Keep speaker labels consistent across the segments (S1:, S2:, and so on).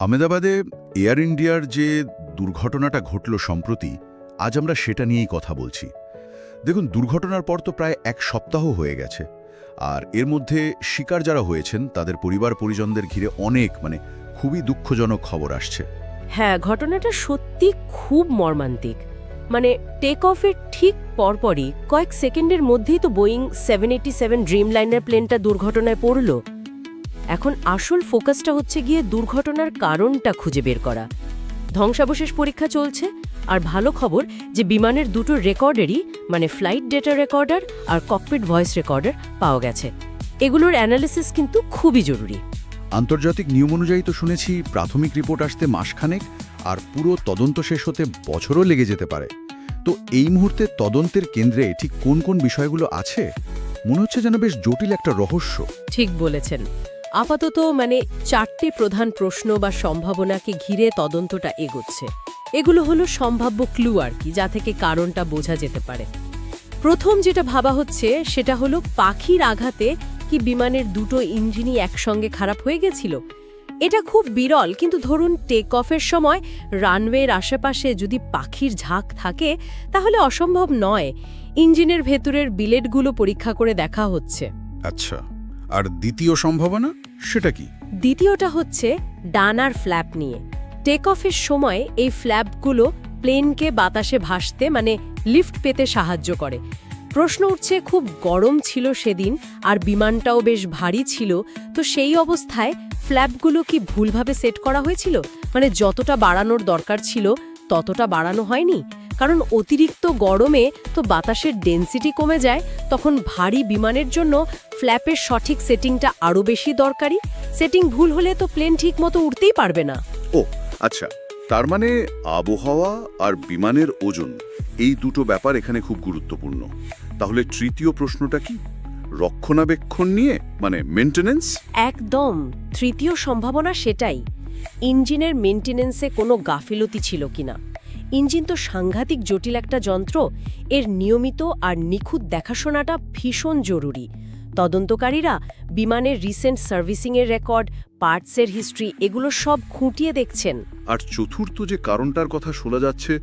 S1: আমেদাবাদে air ইন্ডিয়ার যে দুর্ঘটনাটা ঘটল সম্প্রতি, আজ আমরা সেটা নিয়েই কথা বলছি। দেখুন, দুর্ঘটনার পর তো প্রায় এক সপ্তাহ হয়ে গেছে। আর এর মধ্যে শিকার যারা হয়েছেন, তাদের পরিবার পরিজনদের ঘিরে অনেক মানে খুবই দুঃখজনক খবর আসছে।
S2: হ্যাঁ ঘটনাটা সত্যি খুব মর্মান্তিক। মানে টেক অফের ঠিক পরপরই কয়েক সেকেন্ডের মধ্যেই তো Boeing seven eighty seven dreamliner প্লেনটা দুর্ঘটনায় পড়ল। এখন আসল ফোকাসটা হচ্ছে গিয়ে দুর্ঘটনার কারণটা খুঁজে বের করা। ধ্বংসাবশেষ পরীক্ষা চলছে আর ভালো খবর যে বিমানের দুটো রেকর্ডেরই মানে ফ্লাইট ডেটা রেকর্ডার আর ককপিট ভয়েস রেকর্ডার পাওয়া গেছে। এগুলোর অ্যানালিসিস কিন্তু খুবই জরুরি।
S1: আন্তর্জাতিক নিয়ম অনুযায়ী তো শুনেছি প্রাথমিক রিপোর্ট আসতে মাসখানেক আর পুরো তদন্ত শেষ হতে বছরও লেগে যেতে পারে। তো এই মুহূর্তে তদন্তের কেন্দ্রে ঠিক কোন কোন বিষয়গুলো আছে? মনে হচ্ছে যেন বেশ জটিল একটা রহস্য।
S2: ঠিক বলেছেন। আপাতত মানে চারটে প্রধান প্রশ্ন বা সম্ভাবনাকে ঘিরে তদন্তটা এগোচ্ছে। এগুলো হলো সম্ভাব্য ক্লু আর কি, যা থেকে কারণটা বোঝা যেতে পারে। প্রথম যেটা ভাবা হচ্ছে সেটা হলো পাখির আঘাতে কি বিমানের দুটো ইঞ্জিনই একসঙ্গে খারাপ হয়ে গেছিল? এটা খুব বিরল, কিন্তু ধরুন টেক অফের সময় রানওয়ের আশেপাশে যদি পাখির ঝাঁক থাকে, তাহলে অসম্ভব নয়। ইঞ্জিনের ভেতরের বিলেটগুলো পরীক্ষা করে দেখা হচ্ছে।
S1: আচ্ছা। আর দ্বিতীয় সম্ভাবনা, সেটা কি?
S2: দ্বিতীয়টা হচ্ছে ডানার ফ্ল্যাপ নিয়ে। টেক অফের সময় এই ফ্ল্যাপগুলো প্লেনকে বাতাসে ভাসতে মানে লিফট পেতে সাহায্য করে। প্রশ্ন উঠছে, খুব গরম ছিল সেদিন আর বিমানটাও বেশ ভারী ছিল, তো সেই অবস্থায় ফ্ল্যাপগুলো কি ভুলভাবে সেট করা হয়েছিল? মানে যতটা বাড়ানোর দরকার ছিল, ততটা বাড়ানো হয়নি? কারণ অতিরিক্ত গরমে তো বাতাসের ডেন্সিটি কমে যায় তখন ভারী বিমানের জন্য ফ্ল্যাপের সঠিক সেটিংটা আরও বেশি দরকারি। সেটিং ভুল হলে তো প্লেন ঠিক মতো উঠতেই পারবে না।
S3: ও আচ্ছা তার মানে আবহাওয়া আর বিমানের ওজন এই দুটো ব্যাপার এখানে খুব গুরুত্বপূর্ণ। তাহলে তৃতীয় প্রশ্নটা কি? রক্ষণাবেক্ষণ নিয়ে? মানে মেনটেনেন্স
S2: একদম তৃতীয় সম্ভাবনা সেটাই। ইঞ্জিনের মেনটেনেন্সে কোনো গাফিলতি ছিল কিনা? ইঞ্জিন তো সাংঘাতিক জটিল একটা যন্ত্র। এর নিয়মিত আর নিখুঁত দেখাশোনাটা ভীষণ জরুরি। তদন্তকারীরা বিমানের রিসেন্ট সার্ভিসিংয়ের রেকর্ড পার্টসের হিস্ট্রি এগুলো সব খুঁটিয়ে দেখছেন।
S3: আর চতুর্থ যে কারণটার কথা শোনা যাচ্ছে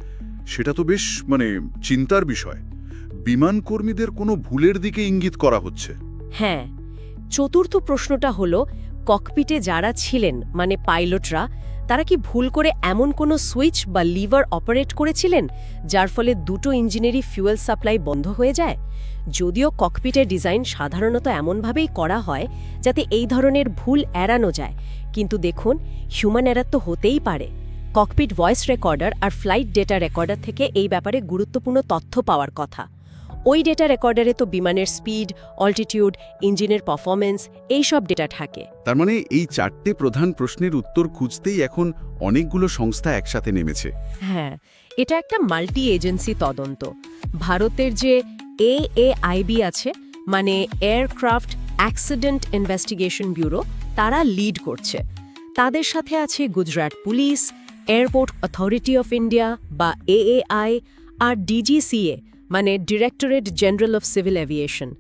S3: সেটা তো বেশ মানে চিন্তার বিষয়। বিমান কর্মীদের কোনো ভুলের দিকে ইঙ্গিত করা হচ্ছে।
S2: হ্যাঁ চতুর্থ প্রশ্নটা হলো ককপিটে যারা ছিলেন মানে পাইলটরা তারা কি ভুল করে এমন কোনো সুইচ বা লিভার অপারেট করেছিলেন, যার ফলে দুটো ইঞ্জিনেরই ফিউয়েল সাপ্লাই বন্ধ হয়ে যায়? যদিও ককপিটের ডিজাইন সাধারণত এমনভাবেই করা হয়, যাতে এই ধরনের ভুল এড়ানো যায়। কিন্তু দেখুন হিউম্যান এরার তো হতেই পারে। ককপিট ভয়েস রেকর্ডার আর ফ্লাইট ডেটা রেকর্ডার থেকে এই ব্যাপারে গুরুত্বপূর্ণ তথ্য পাওয়ার কথা। ওই ডেটা রেকর্ডারে তো বিমানের স্পিড অল্টিটিউড ইঞ্জিনের পারফরমেন্স এই সব ডেটা থাকে।
S3: তার মানে এই চারটে প্রধান প্রশ্নের উত্তর খুঁজতেই এখন অনেকগুলো সংস্থা একসাথে নেমেছে।
S2: হ্যাঁ এটা একটা মাল্টি এজেন্সি তদন্ত। ভারতের যে এ আইবি আছে মানে এয়ারক্রাফট অ্যাক্সিডেন্ট ইনভেস্টিগেশন ব্যুরো তারা লিড করছে। তাদের সাথে আছে Gujarat police airport authority of India বা এএআই আর ডিজিসিএ মানে directorate general of civil aviation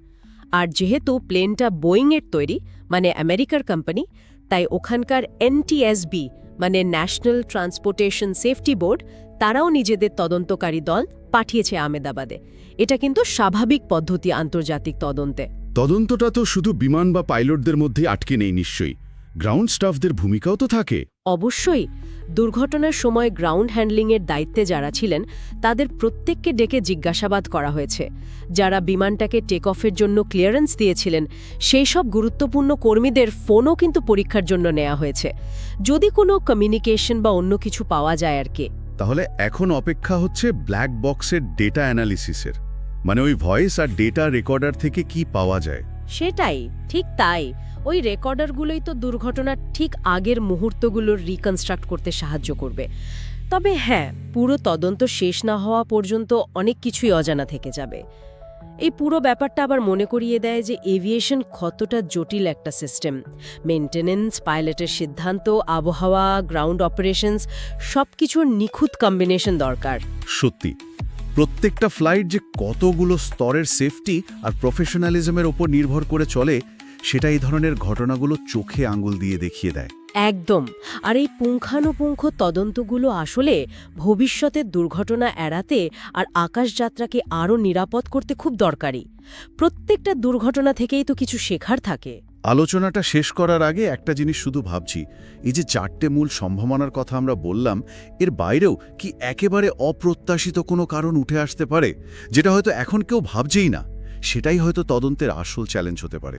S2: আর যেহেতু প্লেনটা বোয়িংয়ের তৈরি মানে আমেরিকার কোম্পানি তাই ওখানকার এনটিএসবি মানে ন্যাশনাল ট্রান্সপোর্টেশন সেফটি বোর্ড তারাও নিজেদের তদন্তকারী দল পাঠিয়েছে আমেদাবাদে। এটা কিন্তু স্বাভাবিক পদ্ধতি আন্তর্জাতিক তদন্তে।
S4: তদন্তটা তো শুধু বিমান বা পাইলটদের মধ্যে আটকে নেই নিশ্চয়ই। গ্রাউন্ড স্টাফদের ভূমিকাও তো থাকে।
S2: অবশ্যই, দুর্ঘটনার সময় গ্রাউন্ড হ্যান্ডলিংয়ের দায়িত্বে যারা ছিলেন, তাদের প্রত্যেককে ডেকে জিজ্ঞাসাবাদ করা হয়েছে। যারা বিমানটাকে টেক অফের জন্য ক্লিয়ারেন্স দিয়েছিলেন, সেই সব গুরুত্বপূর্ণ কর্মীদের ফোনও কিন্তু পরীক্ষার জন্য নেওয়া হয়েছে। যদি কোনো কমিউনিকেশন বা অন্য কিছু পাওয়া যায় আর কি।
S4: তাহলে এখন অপেক্ষা হচ্ছে ব্ল্যাক বক্সের ডেটা অ্যানালিসিসের মানে ওই ভয়েস আর ডেটা রেকর্ডার থেকে কি পাওয়া যায়।
S2: সেটাই, ঠিক তাই। ওই রেকর্ডারগুলোই তো দুর্ঘটনার ঠিক আগের মুহূর্তগুলোর রিকনস্ট্রাক্ট করতে সাহায্য করবে। তবে হ্যাঁ পুরো তদন্ত শেষ না হওয়া পর্যন্ত অনেক কিছুই অজানা থেকে যাবে। এই পুরো ব্যাপারটা আবার মনে করিয়ে দেয় যে এভিয়েশন কতটা জটিল একটা সিস্টেম মেনটেনেন্স পাইলটের সিদ্ধান্ত, আবহাওয়া গ্রাউন্ড অপারেশনস সব কিছুর নিখুঁত কম্বিনেশন দরকার।
S4: সত্যি। প্রত্যেকটা ফ্লাইট যে কতগুলো স্তরের সেফটি আর প্রফেশনালিজমের ওপর নির্ভর করে চলে, সেটা এই ধরনের ঘটনাগুলো চোখে আঙুল দিয়ে দেখিয়ে দেয়।
S2: একদম। আর এই পুঙ্খানুপুঙ্খ তদন্তগুলো আসলে ভবিষ্যতের দুর্ঘটনা এড়াতে আর আকাশযাত্রাকে আরও নিরাপদ করতে খুব দরকারি। প্রত্যেকটা দুর্ঘটনা থেকেই তো কিছু শেখার থাকে।
S4: আলোচনাটা শেষ করার আগে একটা জিনিস শুধু ভাবছি, এই যে চারটে মূল সম্ভাবনার কথা আমরা বললাম, এর বাইরেও কি একেবারে অপ্রত্যাশিত কোনো কারণ উঠে আসতে পারে, যেটা হয়তো এখন কেউ ভাবছেই না? সেটাই হয়তো তদন্তের আসল চ্যালেঞ্জ হতে পারে।